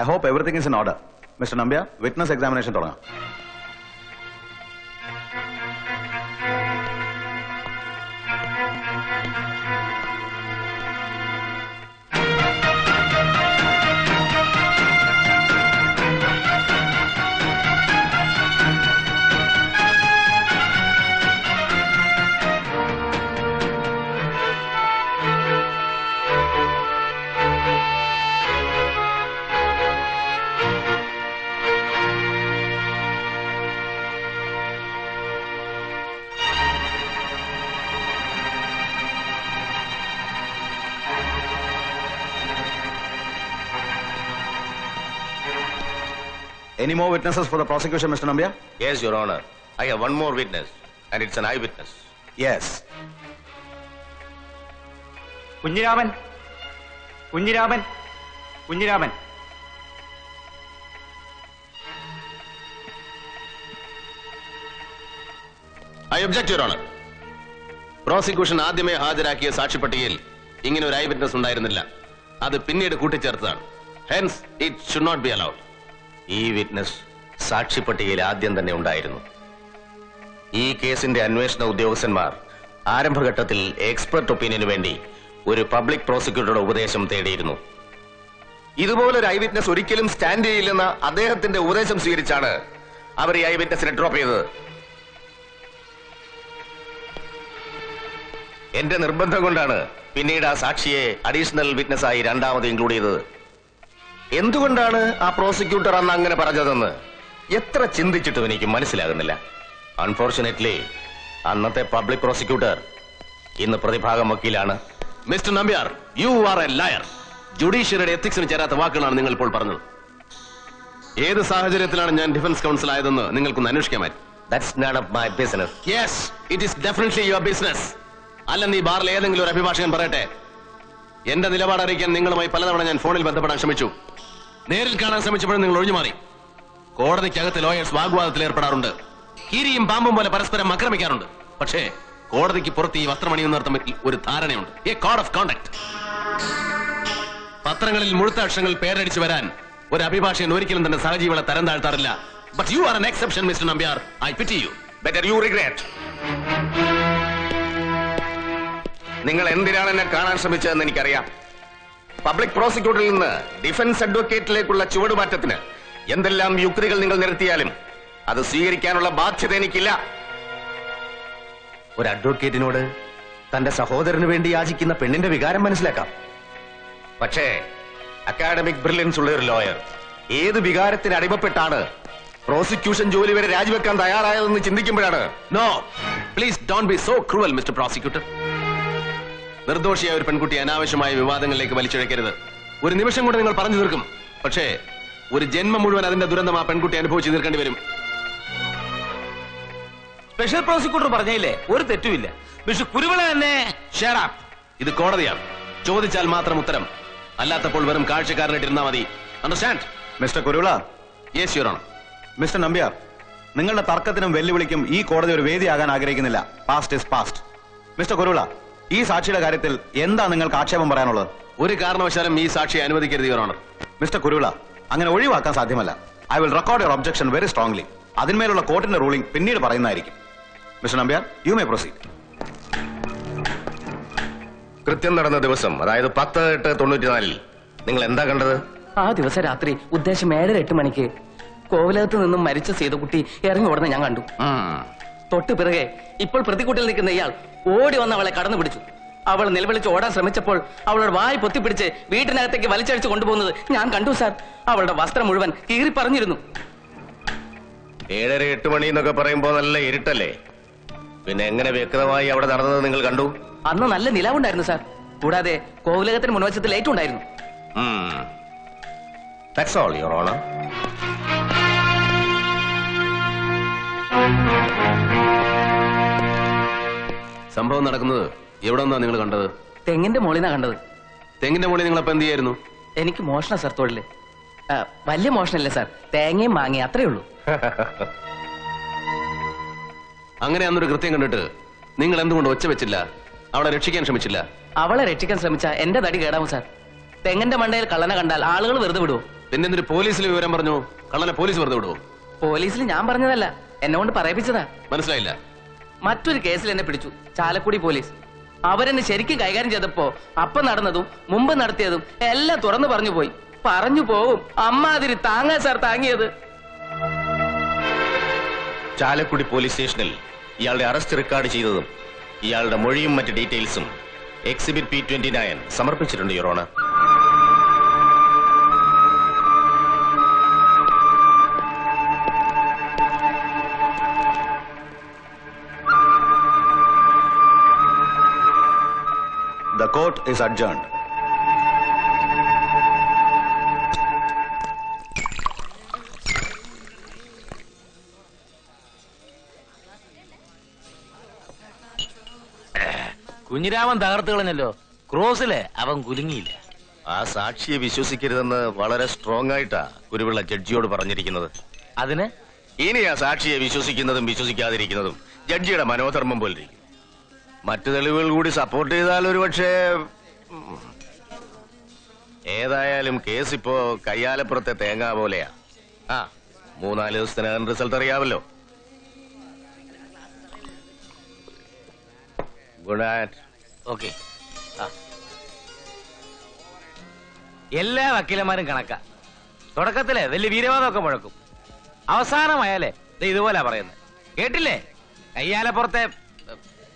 I hope everything is in order mister Nambiar witness examination തുടങ്ങാം. Any more witnesses for the prosecution, Mr. Nambia? Yes, Your Honor. I have one more witness, and it's an eyewitness. Yes. Kunhiraman Kunhiraman Kunhiraman I object your honour prosecution ആദ്യമേ ഹാജരാക്കിയ സാക്ഷിപ്പട്ടികയിൽ ഇങ്ങനെ ഒരു I witness ഉണ്ടായിരുന്നില്ല അത് പിന്നീട് കൂട്ടിച്ചേർത്തതാണ് hence it should not be allowed ഈ witness സാക്ഷിപ്പട്ടികയിൽ ആദ്യം തന്നെ ഉണ്ടായിരുന്നു. ഈ കേസിന്റെ അന്വേഷണ ഉദ്യോഗസ്ഥന്മാർ ആരംഭഘട്ടത്തിൽ എക്സ്പെർട്ട് ഒപ്പീനിയന് വേണ്ടി ഒരു പബ്ലിക് പ്രോസിക്യൂട്ടറുടെ ഉപദേശം തേടിയിരുന്നു. ഇതുപോലൊരു ഐ വിറ്റ്നസ് ഒരിക്കലും സ്റ്റാൻഡ് ചെയ്യില്ലെന്ന അദ്ദേഹത്തിന്റെ ഉപദേശം സ്വീകരിച്ചാണ് അവർ ഈ ഐ വിറ്റ്നസിനെ ഡ്രോപ്പ് ചെയ്തത്. എന്റെ നിർബന്ധം കൊണ്ടാണ് പിന്നീട് ആ സാക്ഷിയെ അഡീഷണൽ വിറ്റ്നസ് ആയി രണ്ടാമത് ഇൻക്ലൂഡ് ചെയ്തത്. എന്തുകൊണ്ടാണ് ആ പ്രോസിക്യൂട്ടർ അന്ന് അങ്ങനെ പറഞ്ഞതെന്ന്? എത്ര ചിന്തിച്ചിട്ടും എനിക്ക് മനസ്സിലാകുന്നില്ല. അൺഫോർച്ചുനേറ്റ്ലി അന്നത്തെ പബ്ലിക് പ്രോസിക്യൂട്ടർ ഇന്ന് പ്രതിഭാഗം വക്കീലാണ്. Mister Nambiar you are a liar ജുഡീഷ്യറിയുടെ എത്തിക്സിന് ചേരാത്ത വാക്കുകളാണ് നിങ്ങൾ ഇപ്പോൾ പറഞ്ഞത്. ഏത് സാഹചര്യത്തിലാണ് ഞാൻ ഡിഫൻസ് കൗൺസിൽ ആയതെന്ന് നിങ്ങൾക്കൊന്ന് അന്വേഷിക്കാമായിരുന്നു that's not of my business yes it is definitely your business അല്ലെന്ന് ഈ ബാറിൽ ഏതെങ്കിലും ഒരു അഭിഭാഷകൻ പറയട്ടെ? എന്റെ നിലപാട് അറിയിക്കാൻ നിങ്ങളുമായി പലതവണ ഞാൻ ഫോണിൽ ബന്ധപ്പെടാൻ ശ്രമിച്ചു. നേരിൽ കാണാൻ ശ്രമിച്ചപ്പോഴും നിങ്ങൾ ഒഴിഞ്ഞു മാറി കോടതിക്കകത്ത് ലോയേഴ്സ് വാഗ്വാദത്തിൽ ഏർപ്പെടാറുണ്ട്. കീരിയും പാമ്പും പോലെ പരസ്പരം ആക്രമിക്കാറുണ്ട്. പക്ഷേ കോടതിക്ക് പുറത്ത് ഈ വസ്ത്രമണിയുന്നവർ തമ്മിൽ ഒരു ധാരണയുണ്ട്. എ കോഡ് ഓഫ് കോണ്ടക്ട് പത്രങ്ങളിൽ മുഴുത്ത അക്ഷരങ്ങൾ പേരടിച്ചു വരാൻ ഒരു അഭിഭാഷകൻ ഒരിക്കലും തന്നെ സഹജീവികളെ തരം താഴ്ത്താറില്ല. But you are an exception mister Nambiar I pity you better you regret നിങ്ങൾ എന്തിനാണ് എന്നെ കാണാൻ ശ്രമിച്ചതെന്ന് എനിക്കറിയാം. പബ്ലിക് പ്രോസിക്യൂട്ടറിൽ നിന്ന് ഡിഫൻസ് അഡ്വക്കേറ്റിലേക്കുള്ള ചുവടുമാറ്റത്തിന് എന്തെല്ലാം യുക്തികൾ നിങ്ങൾ നിരത്തിയാലും അത് സ്വീകരിക്കാനുള്ള ബാധ്യത എനിക്കില്ല. ഒരു അഡ്വക്കേറ്റിനോട് തന്റെ സഹോദരന് വേണ്ടി യാചിക്കുന്ന പെണ്ണിന്റെ വികാരം മനസ്സിലാക്കാം. പക്ഷേ അക്കാഡമിക് ബ്രില്യൻസ് ഉള്ള ഒരു ലോയർ ഏത് വികാരത്തിന് അടിമപ്പെട്ടാണ് പ്രോസിക്യൂഷൻ ജോലി വരെ രാജിവെക്കാൻ തയ്യാറായതെന്ന് ചിന്തിക്കുമ്പോഴാണ്? No please don't be so cruel mister prosecutor നിർദോഷിയായ ഒരു പെൺകുട്ടി അനാവശ്യമായ വിവാദങ്ങളിലേക്ക് വലിച്ചിഴക്കരുത്. ഒരു നിമിഷം കൊണ്ട് നിങ്ങൾ പറഞ്ഞു തീർക്കും. പക്ഷേ ഒരു ജന്മം മുഴുവൻ അതിന്റെ ദുരന്തം ആ പെൺകുട്ടി അനുഭവിച്ചു തീർക്കേണ്ടി വരും. സ്പെഷ്യൽ പ്രോസിക്യൂട്ടർ പറഞ്ഞില്ലേ? ഒരു തെറ്റുമില്ല. പക്ഷെ കുരുവിള തന്നെ ഷേറാപ്പ്. ഇത് കോടതിയാണ്. ചോദിച്ചാൽ മാത്രം ഉത്തരം. അല്ലാത്തപ്പോൾ വെറും കാഴ്ചക്കാരനായിട്ടിരുന്നാ മതി. Understand mister Kuruvila. Yes your honour mister Nambiar നിങ്ങളുടെ തർക്കത്തിനും വെല്ലുവിളിക്കും ഈ കോടതി ഒരു വേദിയാകാൻ ആഗ്രഹിക്കുന്നില്ല. Past is past mister Kurula ഈ സാക്ഷിയുടെ കാര്യത്തിൽ എന്താ നിങ്ങൾക്ക് ആക്ഷേപം പറയാനുള്ളത്? ഒരു കാരണവശാലും ഈ സാക്ഷിയെ അനുവദിക്കരുത് യുവർ ഓണർ മിസ്റ്റർ കുരുള അങ്ങനെ ഒഴിവാക്കാൻ സാധ്യമല്ല. I will record your objection very strongly അതിന്മേലുള്ള കോർട്ടിന്റെ റൂളിംഗ് പിന്നീട് പറയുന്നതായിരിക്കും. Mister Nambiar you may proceed കൃത്യം നടന്ന ദിവസം അതായത് പത്ത് എട്ട് തൊണ്ണൂറ്റിനാലിൽ നിങ്ങൾ എന്താ കണ്ടത്? ആ ദിവസം രാത്രി ഉദ്ദേശം ഏഴര എട്ട് മണിക്ക് കോവിലകത്ത് നിന്നും മരിച്ച സീതകുട്ടി ഇറങ്ങി ഓടുന്ന ഞാൻ കണ്ടു. തൊട്ടു പിറകെ ഇപ്പോൾ പ്രതികൂട്ടിൽ നിൽക്കുന്ന ഇയാൾ ഓടി വന്ന് അവളെ കടന്നു പിടിച്ചു. അവൾ നിലവിളിച്ച് ഓടാൻ ശ്രമിച്ചപ്പോൾ അവളുടെ വായ് പൊത്തിപ്പിടിച്ച് വീട്ടിനകത്തേക്ക് വലിച്ചഴിച്ച് കൊണ്ടുപോകുന്നത് ഞാൻ കണ്ടു സാർ. അവളുടെ വസ്ത്രം മുഴുവൻ കീറി പറഞ്ഞിരുന്നു ഏഴര എട്ട് മണി എന്നൊക്കെ പറയുമ്പോ നല്ല ഇരുട്ടല്ലേ? പിന്നെ എങ്ങനെ വ്യക്തമായി അവിടെ നടന്നത് നിങ്ങൾ കണ്ടു? അന്ന് നല്ല നിലാവുണ്ടായിരുന്നു സാർ. കൂടാതെ കോവിലകത്തിന് മുൻവശത്ത് ലൈറ്റ് ഉണ്ടായിരുന്നു. ദാറ്റ്സ് ഓൾ യുവർ ഓണർ സംഭവം നടക്കുന്നത് എവിടെ നിന്നാ നിങ്ങൾ കണ്ടത്? തെങ്ങിന്റെ മോളിനാ കണ്ടത്. തെങ്ങിന്റെ മുകളിൽ നിങ്ങൾ അപ്പൊ എന്ത് ചെയ്യായിരുന്നു? എനിക്ക് മോഷണ സാർ തൊഴിൽ ആ, വലിയ മോഷണല്ലേ സാർ. തേങ്ങയും മാങ്ങയും അത്രേ ഉള്ളൂ. അങ്ങനെ അന്നൊരു കൃത്യം കണ്ടിട്ട് നിങ്ങൾ എന്തുകൊണ്ട് ഒച്ച വെച്ചില്ല? അവളെ രക്ഷിക്കാൻ ശ്രമിച്ചില്ല? അവളെ രക്ഷിക്കാൻ ശ്രമിച്ച എന്റെ തടി കേടാവും സാർ. തെങ്ങിന്റെ മണ്ടയിൽ കള്ളനെ കണ്ടാൽ ആളുകൾ വെറുതെ വിടുവോ? പിന്നെ എന്തിന് പോലീസിൽ വിവരം പറഞ്ഞു? കള്ളനെ പോലീസ് വെറുതെ വിടുവോ? പോലീസിൽ ഞാൻ പറഞ്ഞതല്ല. എന്നെ കൊണ്ട് പറയിപ്പിച്ചതാ. മനസ്സിലായില്ല. മറ്റൊരു കേസിൽ എന്നെ പിടിച്ചു. ചാലക്കുടി പോലീസ്. അവരെന്നെ ശരിക്കും കൈകാര്യം ചെയ്തപ്പോ അപ്പം നടന്നതും മുമ്പ് നടത്തിയതും എല്ലാം തുറന്നു പറഞ്ഞു പോയി. പറഞ്ഞു പോവും. അമ്മാതിരി താങ്ങാ സാർ താങ്ങിയത്. ചാലക്കുടി പോലീസ് സ്റ്റേഷനിൽ ഇയാളുടെ അറസ്റ്റ് റെക്കോർഡ് ചെയ്തതും ഇയാളുടെ മൊഴിയും മറ്റ് ഡീറ്റെയിൽസും എക്സിബിറ്റ് പി ട്വന്റി നയൻ സമർപ്പിച്ചിട്ടുണ്ട് your honour The court is adjourned. Kunhiraman തകർത്ത് കളഞ്ഞല്ലോ. ക്രോസിലെ അവൻ കുലുങ്ങിയില്ല. ആ സാക്ഷിയെ വിശ്വസിക്കരുതെന്ന് വളരെ സ്ട്രോങ് ആയിട്ടാ കുരുവിള്ള ജഡ്ജിയോട് പറഞ്ഞിരിക്കുന്നത്. അതിന്? ഇനി ആ സാക്ഷിയെ വിശ്വസിക്കുന്നതും വിശ്വസിക്കാതിരിക്കുന്നതും ജഡ്ജിയുടെ മനോധർമ്മം പോലെ ഇരിക്കും മറ്റു തെളിവുകൾ കൂടി സപ്പോർട്ട് ചെയ്താൽ ഒരു പക്ഷേ ഏതായാലും കേസ് ഇപ്പോ കയ്യാലപ്പുറത്തെ തേങ്ങ പോലെയാ. ആ മൂന്നാൽ ദിവസത്തിനകം റിസൾട്ട് അറിയാമല്ലോ ഗുഡ് നൈറ്റ് ഓക്കെ എല്ലാ വക്കീലന്മാരും കണക്കാ. തുടക്കത്തിൽ വലിയ വീരവാദമൊക്കെ മുഴക്കും. അവസാനമായാലേ ഇതുപോലെ പറയുന്നത് കേട്ടില്ലേ? കയ്യാലപ്പുറത്തെ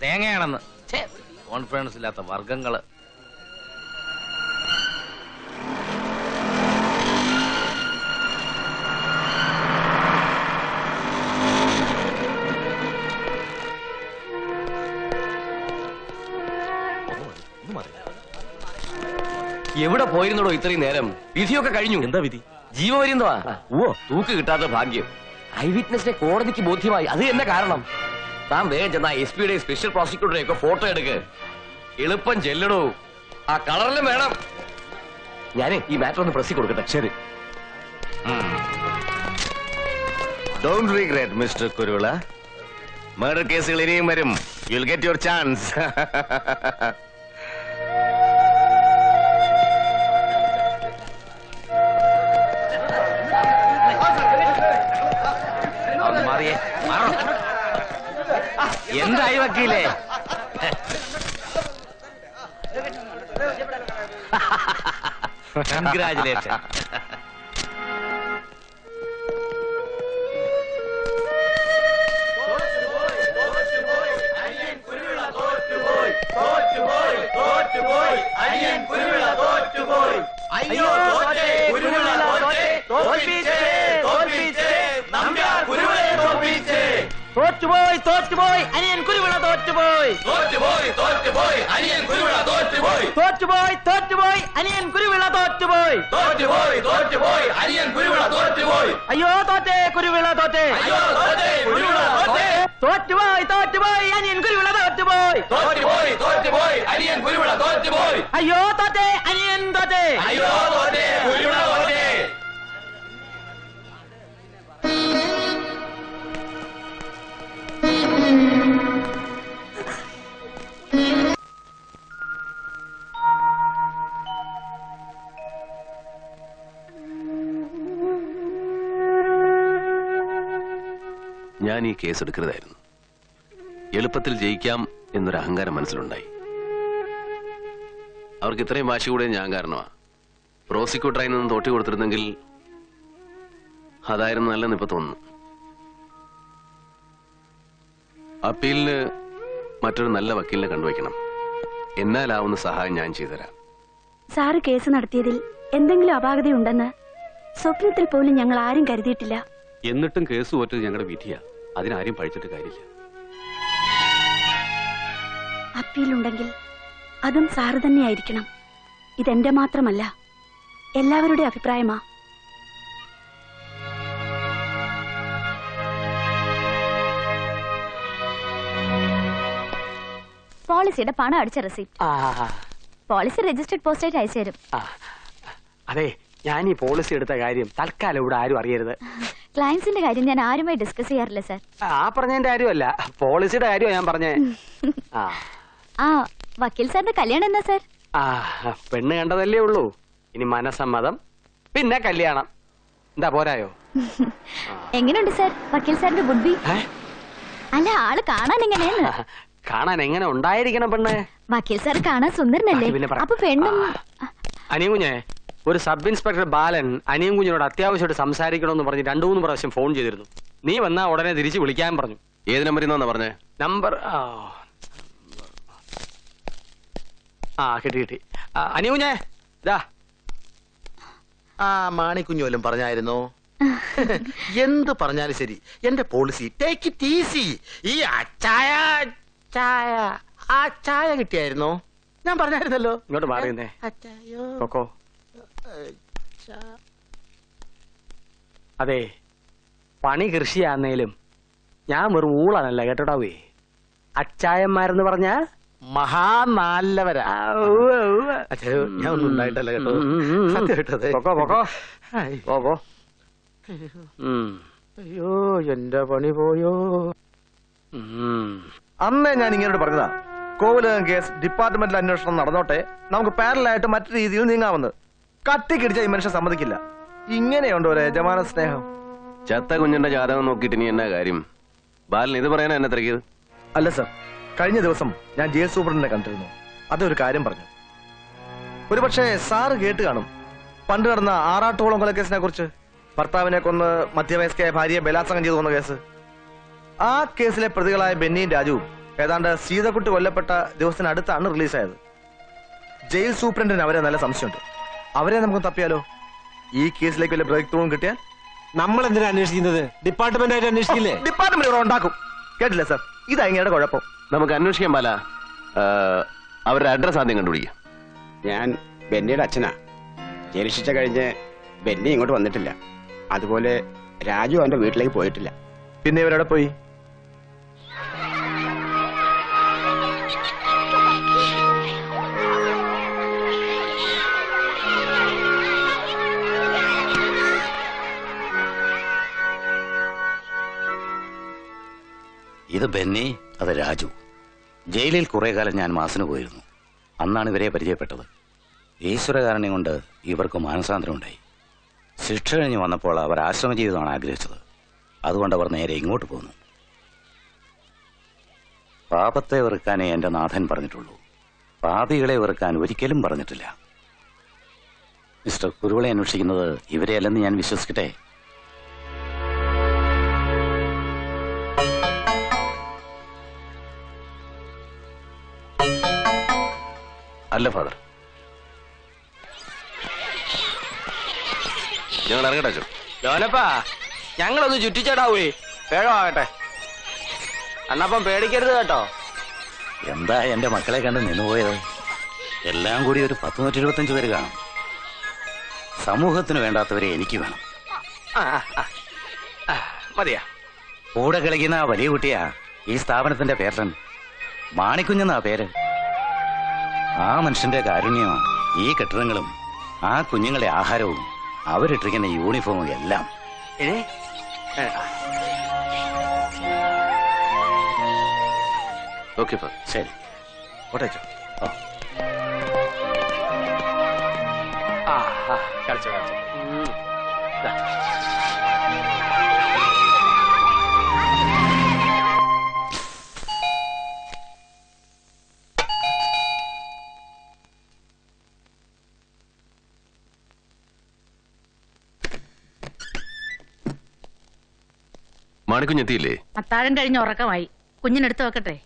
തേങ്ങയാണെന്ന്. കോൺഫിഡൻസ് ഇല്ലാത്ത വർഗങ്ങൾ എവിടെ പോയിരുന്നടോ ഇത്രയും നേരം? വിധിയൊക്കെ കഴിഞ്ഞു. എന്താ വിധി? ജീവപര്യന്തമാ. ഓ തൂക്ക് കിട്ടാത്ത ഭാഗ്യം. ഐ വിറ്റ്നസിനെ കോടതിക്ക് ബോധ്യമായി. അത് തന്നെ കാരണം? താൻ വേഗം ചെന്ന എസ് പിയുടെ സ്പെഷ്യൽ പ്രോസിക്യൂട്ടറെ ഒക്കെ ഫോട്ടോ എടുക്ക്. എളുപ്പം ചെല്ലണു. ആ കളറിലും വേണം. ഞാനേ ഈ മാറ്റർ ഒന്ന് പ്രസ്സിൽ കൊടുക്കട്ടെ. ശരി. Don't regret mister Kurula murder കേസുകൾ ഇനിയും വരും. യുൽ ഗെറ്റ് യുവർ ചാൻസ് എന്തായി വക്കീലേ? കൺഗ്രാചുലേഷൻ തോറ്റുപോയി തോറ്റുപോയി അനിയൻ കുരുവിള തോറ്റുപോയി. തോറ്റുപോയി തോറ്റുപോയി അനിയൻ കുരുവിള തോറ്റുപോയി. തോറ്റുപോയി തോറ്റുപോയി അനിയൻ കുരുവിള തോറ്റുപോയി. തോറ്റുപോയി തോറ്റുപോയി അനിയൻ കുരുവിള തോറ്റുപോയി. അയ്യോ തോറ്റേ കുരുവിള തോറ്റേ. അയ്യോ തോറ്റേ കുരുവിള തോറ്റേ. തോറ്റുപോയി തോറ്റുപോയി അനിയൻ കുരുവിള തോറ്റുപോയി. തോറ്റുപോയി തോറ്റുപോയി അനിയൻ കുരുവിള തോറ്റുപോയി. അയ്യോ തോറ്റേ അനിയൻ തോറ്റേ. അയ്യോ തോറ്റേ കുരുവിള ഞാൻ ഈ കേസ് എടുക്കരുതായിരുന്നു എളുപ്പത്തിൽ ജയിക്കാം എന്നൊരു അഹങ്കാരം മനസ്സിലുണ്ടായി. അവർക്ക് ഇത്രയും വാശി കൂടെ ഞാൻ കാരണമാ. പ്രോസിക്യൂട്ടറായി നിന്ന് തോട്ടി കൊടുത്തിരുന്നെങ്കിൽ അതായിരുന്നു നല്ലെന്ന് ഇപ്പൊ തോന്നുന്നു. അപ്പീലിന് മറ്റൊരു നല്ല വക്കീലിനെ കണ്ടുവയ്ക്കണം. എന്നാലാവുന്ന സഹായം ഞാൻ ചെയ്തുതരാം. സാറ് കേസ് നടത്തിയതിൽ എന്തെങ്കിലും അപാകതയുണ്ടെന്ന് സ്വപ്നത്തിൽ പോലും ഞങ്ങൾ ആരും കരുതിയിട്ടില്ല. എന്നിട്ടും കേസ് പോറ്റത് ഞങ്ങളുടെ വിധിയാ. അതിനാരും പഴിച്ചിട്ട് കാര്യമില്ല. അപ്പീലുണ്ടെങ്കിൽ അതും സാറ് തന്നെയായിരിക്കണം. ഇതെന്റെ മാത്രമല്ല എല്ലാവരുടെ അഭിപ്രായമാ. പോളിസിയുടെ പണം അടിച്ച റെസിപ്റ്റ്. പോളിസി രജിസ്റ്റർഡ് പോസ്റ്റായിട്ട് അയച്ചു തരും അതെ ഞാൻ ഈ പോളിസി എടുത്ത കാര്യം തൽക്കാലം ഇവിടെ ആരും അറിയരുത്. ക്ലയൻസിന്റെ കാര്യം ഞാൻ ആരുമായി ഡിസ്കസ് ചെയ്യാറില്ല സർ ആ പറഞ്ഞതിന്റെ കാര്യമല്ല. പോളിസിയുടെ കാര്യമാണ് ഞാൻ പറഞ്ഞേ. ആ. വക്കീൽ സാറിന്റെ കല്യാണം എന്നാ സർ ആ പെണ്ണ് കണ്ടതല്ലേ ഉള്ളൂ. ഇനി മനസമ്മതം പിന്നെ കല്യാണം. എന്താ പോരായോ? എങ്ങനെയുണ്ട് സർ വക്കീൽ സാറിന്റെ ബുദ്ധി? അല്ല ആൾ കാണാൻ എങ്ങനെയാണ് കാണാൻ എങ്ങനെ ഉണ്ടായിരിക്കണം പെണ്ണ്? വക്കീൽ സാർ കാണാൻ സുന്ദരനല്ലേ. അപ്പൊ പെണ്ണും അനിയൻകുഞ്ഞെ ഒരു സബ് ഇൻസ്പെക്ടർ ബാലൻ അനിയും കുഞ്ഞിനോട് അത്യാവശ്യമായിട്ട് സംസാരിക്കണമെന്ന് പറഞ്ഞ് രണ്ടു മൂന്ന് പ്രാവശ്യം ഫോൺ ചെയ്തിരുന്നു. നീ വന്നാ ഉടനെ തിരിച്ചു വിളിക്കാൻ പറഞ്ഞു. ഏത് നമ്പറിൽ നിന്നാ പറഞ്ഞേ? നമ്പർ ആ ആ കിട്ടി കിട്ടി. അനിയുഞ്ഞേ ഇതാ. ആ മാണിക്കുഞ്ഞു വല്ലതും പറഞ്ഞായിരുന്നു? എന്ത് പറഞ്ഞാലും ശരി. എന്റെ പോളിസി ടേക്ക് ഇറ്റ് ഈസി ഈ അച്ചായ ചായ ആ ചായ കിട്ടിയായിരുന്നോ? ഞാൻ പറഞ്ഞായിരുന്നല്ലോ. ഇങ്ങോട്ട് മാറിയുന്നേ. അച്ചായോ? കൊക്കോ അതെ പണി കൃഷിയാന്നേലും ഞാൻ വെറും ഊളാണല്ല കേട്ടോടാവേ അച്ചായന്മാരെന്ന് പറഞ്ഞ മഹാനാല്ലവരാ. അച്ഛാ, ഞാൻ ഒന്നും ഉണ്ടായിട്ടല്ല കേട്ടോ. അയ്യോ എന്റെ പണി പോയോ? ഉം. അന്നേ ഞാൻ ഇങ്ങനോട് പറഞ്ഞതാ. കോവിലകം കേസ് ഡിപ്പാർട്ട്മെന്റിൽ അന്വേഷണം നടന്നോട്ടെ നമുക്ക് പാരലായിട്ട് മറ്റു രീതിയിൽ നീങ്ങാമെന്ന്. കട്ടിക്കിടിച്ച ഈ മനുഷ്യൻ സമ്മതിക്കില്ല. ഇങ്ങനെയുണ്ടോ ഒരു യജമാന സ്നേഹം? ചത്ത കുഞ്ഞിന്റെ ജാതകം നോക്കിയിട്ട് ഇനി എന്നാ കാര്യം? ബാലൻ ഇത് പറയാനാ എന്നെ തിരക്കിയത് അല്ല സർ കഴിഞ്ഞ ദിവസം ഞാൻ ജയിൽ സൂപ്രണ്ടിനെ കണ്ടിരുന്നു. അതൊരു കാര്യം പറഞ്ഞു. ഒരുപക്ഷെ സാറ് കേട്ട് കാണും. പണ്ട് നടന്ന ആറാട്ടോളം കൊലക്കേസിനെ കുറിച്ച്. ഭർത്താവിനെ കൊന്ന് മധ്യവയസ്കയായ ഭാര്യയെ ബലാത്സംഗം ചെയ്തു കൊന്ന കേസ്. ആ കേസിലെ പ്രതികളായ ബെന്നിയും രാജുവും ഏതാണ്ട് സീതക്കുട്ടി കൊല്ലപ്പെട്ട ദിവസത്തിനടുത്താണ് റിലീസായത്. ജയിൽ സൂപ്രണ്ടിന് അവരെ നല്ല സംശയമുണ്ട്. അവരെ നമുക്ക് തപ്പിയാലോ? ഈ കേസിലേക്ക് വല്ല ബ്രേക്ക് ത്രൂവും കിട്ടിയാൽ? നമ്മൾ എന്തിനാ അന്വേഷിക്കുന്നത്? ഡിപ്പാർട്ട്മെന്റ് ആയിട്ട് അന്വേഷിക്കില്ലേ? ഡിപ്പാർട്ട്മെന്റ് ഇവിടെ ഉണ്ടാക്കും. കേട്ടില്ല സർ ഇതാ ഇങ്ങനെ കുഴപ്പം. നമുക്ക് അന്വേഷിക്കാൻ പാല അവരുടെ അഡ്രസ് ആദ്യം കണ്ടുപിടിക്കാം. ഞാൻ ബെന്നിയുടെ അച്ഛനാ. ജയിൽ ശിക്ഷ കഴിഞ്ഞ് ബെന്നി ഇങ്ങോട്ട് വന്നിട്ടില്ല. അതുപോലെ രാജു അവന്റെ വീട്ടിലേക്ക് പോയിട്ടില്ല. പിന്നെ ഇവരവിടെ പോയി? ഇത് ബെന്നി അത് രാജു. ജയിലിൽ കുറെ കാലം ഞാൻ മാസിന് പോയിരുന്നു. അന്നാണ് ഇവരെ പരിചയപ്പെട്ടത്. ഈശ്വരകാരണി കൊണ്ട് ഇവർക്ക് മാനസാന്തരം ഉണ്ടായി. ശിക്ഷ കഴിഞ്ഞ് വന്നപ്പോൾ അവർ ആശ്രമ ജീവിതമാണ് ആഗ്രഹിച്ചത്. അതുകൊണ്ട് അവർ നേരെ ഇങ്ങോട്ട് പോന്നു. പാപത്തെ വെറുക്കാനേ എന്റെ നാഥൻ പറഞ്ഞിട്ടുള്ളൂ. പാപികളെ വെറുക്കാൻ ഒരിക്കലും പറഞ്ഞിട്ടില്ല. മിസ്റ്റർ കുരുവിളെ അന്വേഷിക്കുന്നത് ഇവരെയല്ലെന്ന് ഞാൻ വിശ്വസിക്കട്ടെ? അല്ല ഫാദർ. ഞങ്ങൾ ഇറങ്ങട്ടെ അച്ഛൻ. ലോനപ്പാ ഞങ്ങളൊന്ന് ചുറ്റിച്ചേടാവൂ വേഗമാകട്ടെ അണ്ണപ്പം പേടിക്കരുത് കേട്ടോ. എന്താ എന്റെ മക്കളെ കണ്ട് നിന്നുപോയത് എല്ലാം കൂടി ഒരു പത്ത് നൂറ്റി ഇരുപത്തഞ്ച് പേര് കാണും. സമൂഹത്തിന് വേണ്ടാത്തവരെ എനിക്ക് വേണം. ആ. ആ, മതിയാ. കൂടെ കളിക്കുന്ന ആ വലിയ കുട്ടിയാ ഈ സ്ഥാപനത്തിന്റെ പേരൻ. മാണിക്കുഞ്ഞെന്നാ പേര്? ആ മനുഷ്യന്റെ കാരുണ്യമാണ്. ഈ കെട്ടിടങ്ങളും ആ കുഞ്ഞുങ്ങളെ ആഹാരവും അവരിട്ടിരിക്കുന്ന യൂണിഫോമും എല്ലാം. ഓക്കെ ശരി. ഓട്ടേച്ചോ ആ ആ, കളിച്ചോ കളിച്ചോ. മാണിക്കുഞ്ഞെത്തിയില്ലേ? അത്താഴം കഴിഞ്ഞ് ഉറക്കമായി. കുഞ്ഞിനെടുത്ത് വെക്കട്ടെ.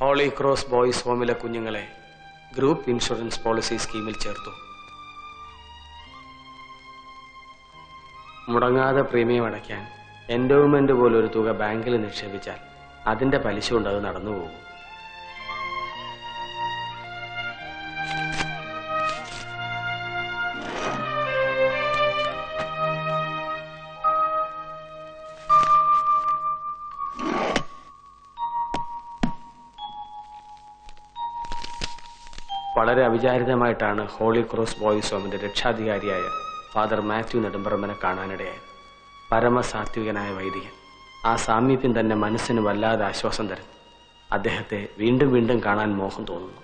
ഹോളി ക്രോസ് ബോയ്സ് ഹോമിലെ കുഞ്ഞുങ്ങളെ ഗ്രൂപ്പ് ഇൻഷുറൻസ് പോളിസി സ്കീമിൽ ചേർത്തു. മുടങ്ങാതെ പ്രീമിയം അടയ്ക്കാൻ എൻഡോവ്മെന്റ് പോലൊരു തുക ബാങ്കിൽ നിക്ഷേപിച്ചാൽ അതിന്റെ പലിശ കൊണ്ട് അത് നടന്നു പോകും. വളരെ അവിചാരിതമായിട്ടാണ് ഹോളി ക്രോസ് ബോയ്സ് ഹോമിന്റെ രക്ഷാധികാരിയായ ഫാദർ മാത്യു നെടുമ്പറമ്പനെ കാണാനിടയായി. പരമസാത്വികനായ വൈദികൻ. ആ സാമീപ്യം തന്നെ മനസ്സിന് വല്ലാതെ ആശ്വാസം തരുന്നു. അദ്ദേഹത്തെ വീണ്ടും വീണ്ടും കാണാൻ മോഹം തോന്നുന്നു.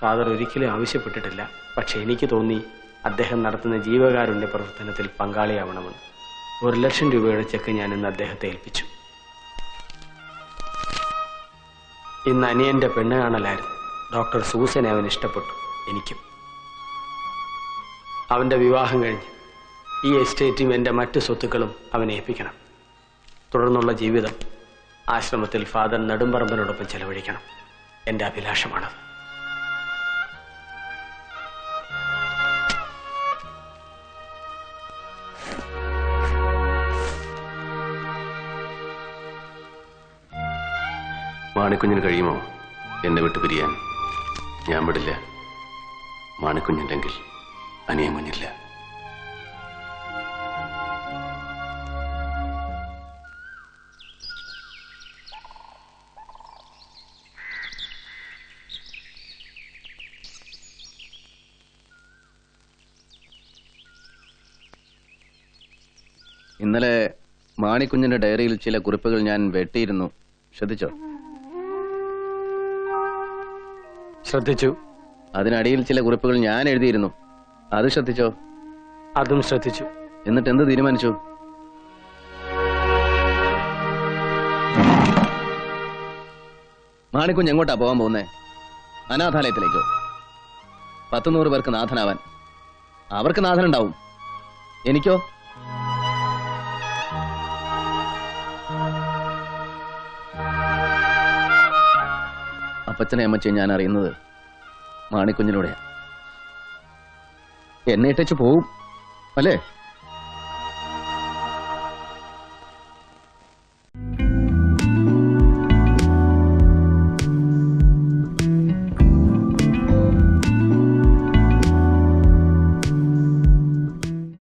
ഫാദർ ഒരിക്കലും ആവശ്യപ്പെട്ടിട്ടില്ല. പക്ഷെ എനിക്ക് തോന്നി അദ്ദേഹം നടത്തുന്ന ജീവകാരുണ്യ പ്രവർത്തനത്തിൽ പങ്കാളിയാവണമെന്ന്. ഒരു ലക്ഷം രൂപയുടെ ചെക്ക് ഞാൻ ഇന്ന് അദ്ദേഹത്തെ ഏൽപ്പിച്ചു. ഇന്ന് അനിയന്റെ പെണ്ണ് കാണലായിരുന്നു. ഡോക്ടർ സൂസനെ അവൻ ഇഷ്ടപ്പെട്ടു. എനിക്കും. അവന്റെ വിവാഹം കഴിഞ്ഞ് ഈ എസ്റ്റേറ്റും എന്റെ മറ്റു സ്വത്തുക്കളും അവനെ ഏൽപ്പിക്കണം. തുടർന്നുള്ള ജീവിതം ആശ്രമത്തിൽ ഫാദർ നെടുമ്പറമ്പനോടൊപ്പം ചെലവഴിക്കണം. എന്റെ അഭിലാഷമാണ് മാണിക്കുഞ്ഞിന് കഴിയുമോ? എന്നെ വിട്ടു പിരിയാൻ. ഞാൻ വിടില്ല. മാണിക്കുഞ്ഞില്ലെങ്കിൽ അനിയൻ മുന്നില്ല. ഇന്നലെ മാണിക്കുഞ്ഞിന്റെ ഡയറിയിൽ ചില കുറിപ്പുകൾ ഞാൻ വെട്ടിയിരുന്നു. ശ്രദ്ധിച്ചോ? ശ്രദ്ധിച്ചു. അതിനടിയിൽ ചില കുറിപ്പുകൾ ഞാൻ എഴുതിയിരുന്നു. അത് ശ്രദ്ധിച്ചോ? അതും ശ്രദ്ധിച്ചു. എന്നിട്ട് എന്ത് തീരുമാനിച്ചു? മാണിക്കുഞ്ഞ് എങ്ങോട്ടാ പോകാൻ പോകുന്നേ? അനാഥാലയത്തിലേക്കോ. പത്തുനൂറ് പേർക്ക് നാഥനാവാൻ. അവർക്ക് നാഥനുണ്ടാവും. എനിക്കോ? അപ്പച്ചനെ അമ്മച്ചെ ഞാൻ അറിയുന്നത് മാണിക്കുഞ്ഞിലൂടെയാ. എന്നെ ഇട്ടു പോവും. അല്ലേ?